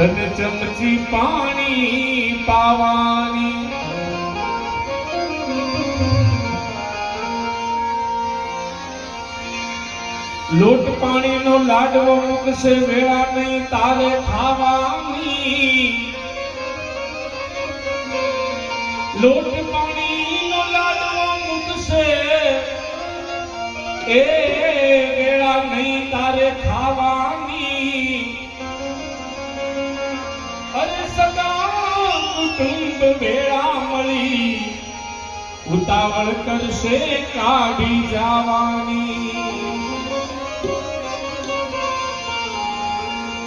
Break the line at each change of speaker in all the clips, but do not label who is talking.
તને ચમચી પાણી પાવાની. લોટ પાણી નો લાડવો મૂકશે, વેળા નહીં, તારે ખાવાની. લોટ પાણી નો લાડવો મૂકશે, એ વેળા નહીં, તારે ખાવાની વેળા મળી ઉતાવળ કરશે કાઢી જવાની.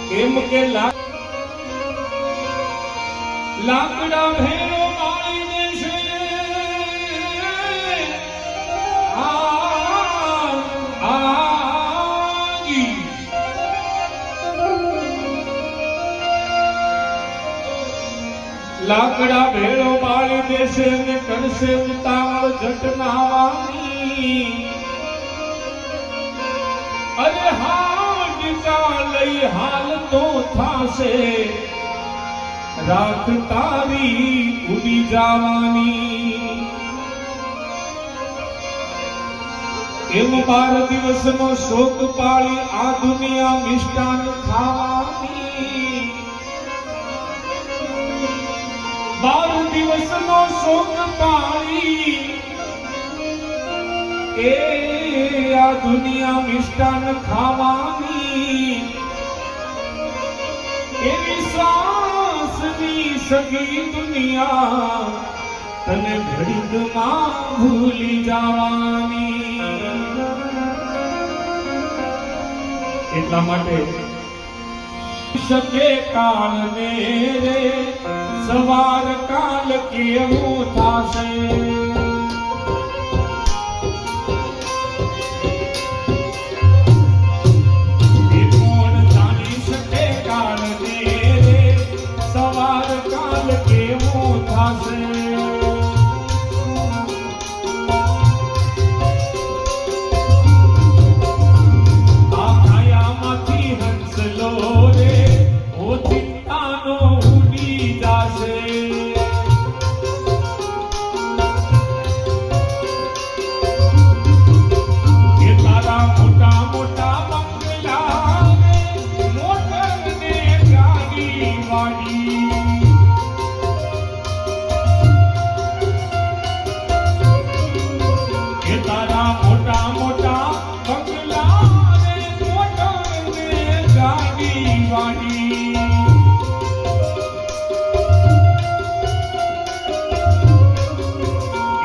કેમ કે લાકડા ભેળો મારી દેશે. લાકડા ભેળો માળી દેશે ને કરશે ઉતાવળ જટનાવાની. અરે હાડકા લઈ હાલ તો થાશે. રાત તારી ઉડી જવાની. એમ બાર દિવસનો શોક પાળી આ દુનિયા મિષ્ટાન ખાવાની. બાર દિવસનો શોક પાળી. એ આ દુનિયા મિષ્ટાન ખાવાની. એ વિશ્વાસની સગી દુનિયા તને ઘડીકમાં ભૂલી જવાની. એટલા માટે શકે કાળ ને રે સવાર કાલ કેવું થશે? Thank કોણ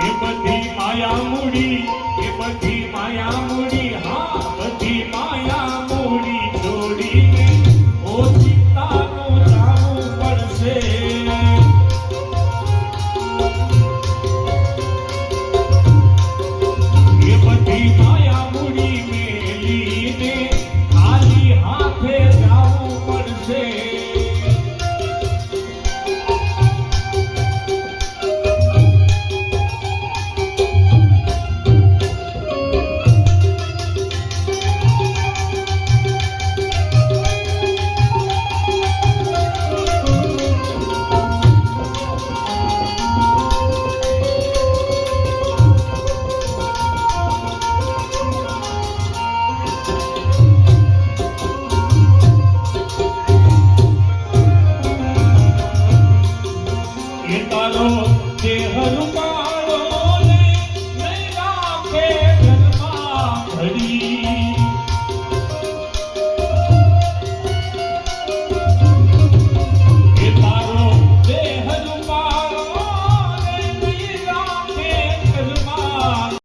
એ બધી માયા મૂડી એ બધી માયા